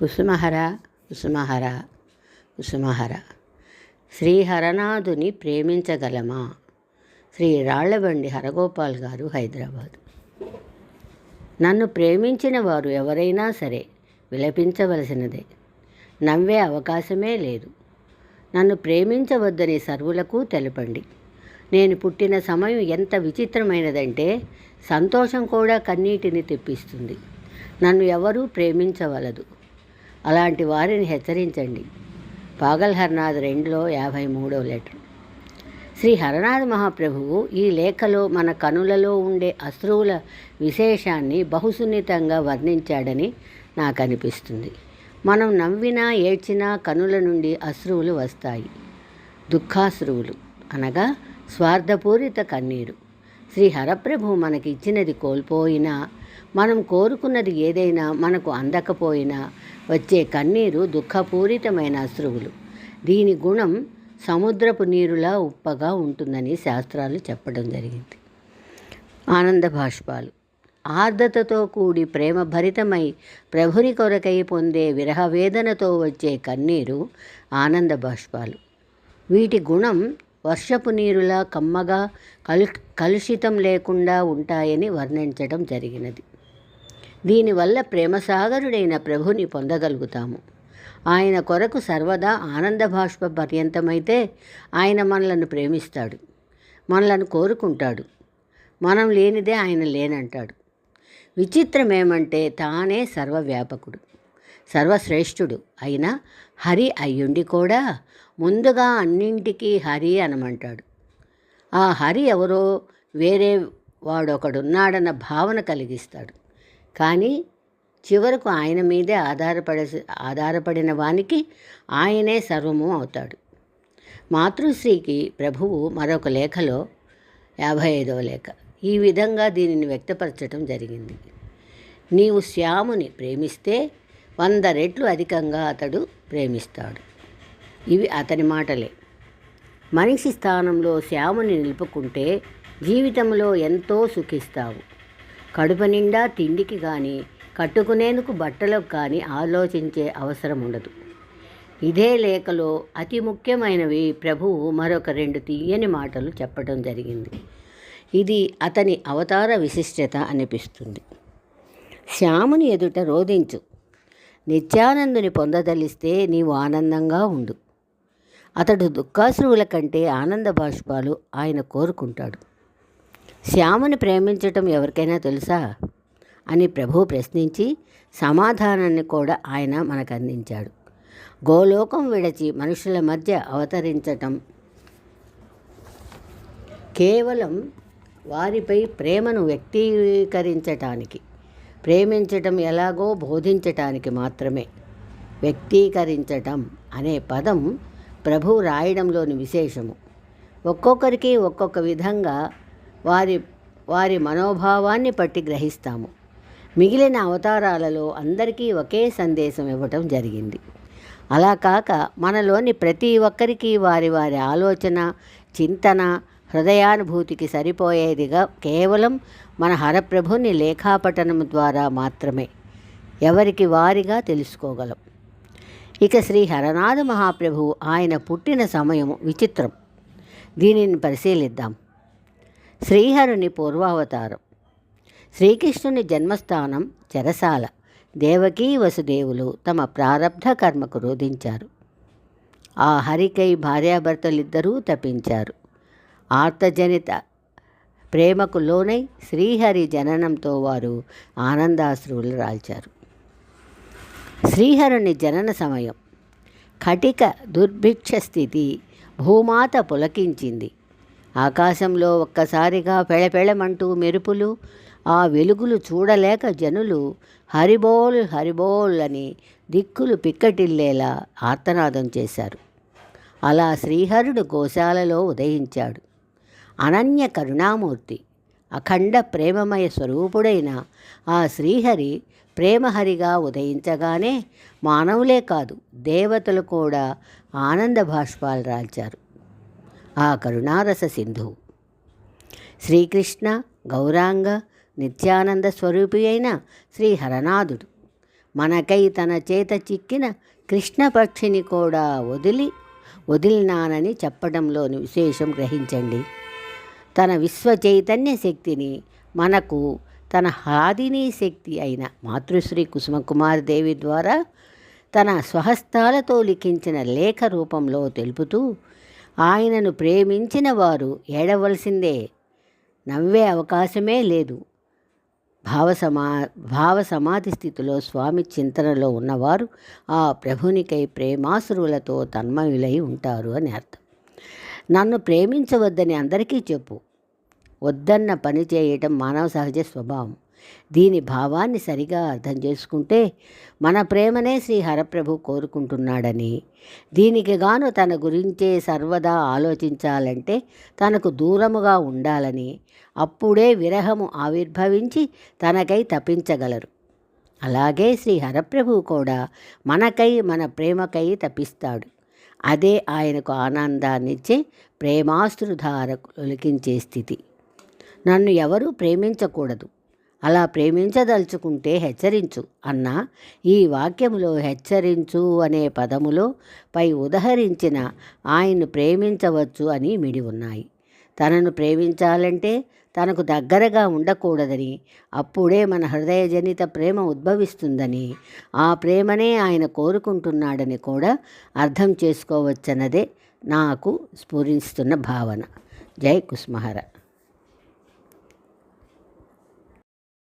కుసుమహర కుసుమహర కుసుమహర. శ్రీహరనాథుని ప్రేమించగలమా? శ్రీ రాళ్ళబండి హరగోపాల్ గారు హైదరాబాద్. నన్ను ప్రేమించిన వారు ఎవరైనా సరే విలపించవలసినదే. నవ్వే అవకాశమే లేదు. నన్ను ప్రేమించవద్దని సర్వులకు తెలపండి. నేను పుట్టిన సమయం ఎంత విచిత్రమైనదంటే సంతోషం కూడా కన్నీటిని తెప్పిస్తుంది. నన్ను ఎవరూ ప్రేమించవలదు. అలాంటి వారిని హెచ్చరించండి. పాగల్ హర్నాథ్ రెండులో యాభై మూడో లెటర్. శ్రీ హరనాథ మహాప్రభువు ఈ లేఖలో మన కనులలో ఉండే అశ్రువుల విశేషాన్ని బహుసున్నితంగా వర్ణించాడని నాకు అనిపిస్తుంది మనం నవ్వినా ఏడ్చినా కనుల నుండి అశ్రువులు వస్తాయి. దుఃఖాశ్రువులు అనగా స్వార్థపూరిత కన్నీరు. శ్రీ హరప్రభు మనకి ఇచ్చినది కోల్పోయినా మనం కోరుకున్నది ఏదైనా మనకు అందకపోయినా వచ్చే కన్నీరు దుఃఖపూరితమైన అశ్రువులు. దీని గుణం సముద్రపు నీరులా ఉప్పగా ఉంటుందని శాస్త్రాలు చెప్పడం జరిగింది. ఆనంద భాష్పాలు. ఆర్ద్రతతో కూడి ప్రేమ భరితమై ప్రభుని కొరకై పొందే విరహ వేదనతో వచ్చే కన్నీరు ఆనంద బాష్పాలు వీటి గుణం వర్షపు నీరులా కమ్మగా కలు కలుషితం లేకుండా ఉంటాయని వర్ణించడం జరిగినది. దీనివల్ల ప్రేమసాగరుడైన ప్రభుని పొందగలుగుతాము. ఆయన కొరకు సర్వదా ఆనంద బాష్ప పర్యంతమైతే ఆయన మనలను ప్రేమిస్తాడు మనలను కోరుకుంటాడు మనం లేనిదే ఆయన లేనంటాడు. విచిత్రం ఏమంటే తానే సర్వవ్యాపకుడు సర్వశ్రేష్ఠుడు అయినా హరి అయ్యుండి కూడా ముందుగా అన్నింటికీ హరి అనమంటాడు. ఆ హరి ఎవరో వేరే వాడొకడున్నాడన్న భావన కలిగిస్తాడు. కానీ చివరకు ఆయన మీదే ఆధారపడ ఆధారపడిన వానికి ఆయనే సర్వము అవుతాడు. మాతృశ్రీకి ప్రభువు మరొక లేఖలో యాభై ఐదవ లేఖ. ఈ విధంగా దీనిని వ్యక్తపరచడం జరిగింది. నీవు శ్యాముని ప్రేమిస్తే వంద రెట్లు అధికంగా అతడు ప్రేమిస్తాడు. ఇవి అతని మాటలే. మనిషి స్థానంలో శ్యాముని నిలుపుకుంటే జీవితంలో ఎంతో సుఖిస్తావు. కడుపు నిండా తిండికి కానీ కట్టుకునేందుకు బట్టలకు కానీ ఆలోచించే అవసరం ఉండదు. ఇదే లేఖలో అతి ముఖ్యమైనవి ప్రభువు మరొక రెండు తీయని మాటలు చెప్పడం జరిగింది. ఇది అతని అవతార విశిష్టత అనిపిస్తుంది. శ్యాముని ఎదుట రోధించు. నిత్యానందుని పొందదలిస్తే నీవు ఆనందంగా ఉండు. అతడు దుఃఖాశ్రువుల కంటే ఆనంద బాష్పాలు ఆయన కోరుకుంటాడు. శ్యామను ప్రేమించటం ఎవరికైనా తెలుసా? అని ప్రభు ప్రశ్నించి సమాధానాన్ని కూడా ఆయన మనకు అందించాడు గోలోకం విడచి మనుషుల మధ్య అవతరించటం కేవలం వారిపై ప్రేమను వ్యక్తీకరించటానికి ప్రేమించటం ఎలాగో బోధించటానికి మాత్రమే వ్యక్తీకరించటం అనే పదం ప్రభు రాయడంలోని విశేషము. ఒక్కొక్కరికి ఒక్కొక్క విధంగా వారి వారి మనోభావాన్ని పట్టి గ్రహిస్తాము. మిగిలిన అవతారాలలో అందరికీ ఒకే సందేశం ఇవ్వటం జరిగింది. అలా కాక మనలోని ప్రతి ఒక్కరికి వారి వారి ఆలోచన చింతన హృదయానుభూతికి సరిపోయేదిగా కేవలం మన హరప్రభుని లేఖాపఠనం ద్వారా మాత్రమే. ఎవరికి వారిగా తెలుసుకోగలం. ఇక శ్రీ హరనాథ మహాప్రభు ఆయన పుట్టిన సమయం విచిత్రం. దీనిని పరిశీలిద్దాం. శ్రీహరుని పూర్వావతారం. శ్రీకృష్ణుని జన్మస్థానం చెరసాల. దేవకీ వసుదేవులు తమ ప్రారబ్ధ కర్మకు రోధించారు. ఆ హరికై భార్యాభర్తలిద్దరూ తపించారు. ఆర్తజనిత ప్రేమకు లోనై శ్రీహరి జననంతో వారు ఆనందాశ్రువులు రాల్చారు. శ్రీహరుని జనన సమయం. కటిక దుర్భిక్ష స్థితి భూమాత పులకించింది. ఆకాశంలో ఒక్కసారిగా పెళపెళమంటూ మెరుపులు ఆ వెలుగులు చూడలేక జనులు హరిబోల్ హరిబోల్ అని దిక్కులు పిక్కటిల్లేలా ఆర్తనాదం చేశారు. అలా శ్రీహరుడు గోశాలలో ఉదయించాడు. అనన్య కరుణామూర్తి అఖండ ప్రేమమయ స్వరూపుడైన ఆ శ్రీహరి ప్రేమహరిగా ఉదయించగానే మానవులే కాదు దేవతలు కూడా ఆనంద భాష్పాలు రాల్చారు. ఆ కరుణారస సింధువు శ్రీకృష్ణ గౌరాంగ నిత్యానంద స్వరూపి అయిన శ్రీ హరనాథుడు మనకై తన చేత చిక్కిన కృష్ణపక్షిని కూడా వదిలి వదిలినానని చెప్పడంలోని విశేషం గ్రహించండి. తన విశ్వ చైతన్య శక్తిని మనకు తన హాదిని శక్తి అయిన మాతృశ్రీ కుసుమకుమార్ దేవి ద్వారా తన స్వహస్తాలతో లిఖించిన లేఖ రూపంలో తెలుపుతూ ఆయనను ప్రేమించిన వారు ఏడవలసిందే. నవ్వే అవకాశమే లేదు. భావ సమా భావ సమాధి స్థితిలో స్వామి చింతనలో ఉన్నవారు ఆ ప్రభునికై ప్రేమాసురులతో తన్మయులై ఉంటారు అని అర్థం. నన్ను ప్రేమించవద్దని అందరికీ చెప్పు. వద్దన్న పని చేయటం మానవ సహజ స్వభావం. దీని భావాన్ని సరిగా అర్థం చేసుకుంటే మన ప్రేమనే శ్రీ హరప్రభు కోరుకుంటున్నాడని. దీనికి గాను తన గురించే సర్వదా ఆలోచించాలంటే తనకు దూరముగా ఉండాలని అప్పుడే విరహము ఆవిర్భవించి తనకై తప్పించగలరు అలాగే శ్రీ హరప్రభు కూడా మనకై మన ప్రేమకై తప్పిస్తాడు అదే ఆయనకు ఆనందాన్నిచ్చే ప్రేమాశ్రుధారకు ఒలికించే స్థితి. నన్ను ఎవరూ ప్రేమించకూడదు. అలా ప్రేమించదలుచుకుంటే హెచ్చరించు అన్న ఈ వాక్యములో హెచ్చరించు అనే పదములో పై ఉదహరించిన ఆయన్ను ప్రేమించవచ్చు అని మిడి ఉన్నాయి. తనను ప్రేమించాలంటే తనకు దగ్గరగా ఉండకూడదని అప్పుడే మన హృదయజనిత ప్రేమ ఉద్భవిస్తుందని ఆ ప్రేమనే ఆయన కోరుకుంటున్నాడని కూడా అర్థం చేసుకోవచ్చన్నదే నాకు స్ఫురిస్తున్న భావన. జై కుస్మహర.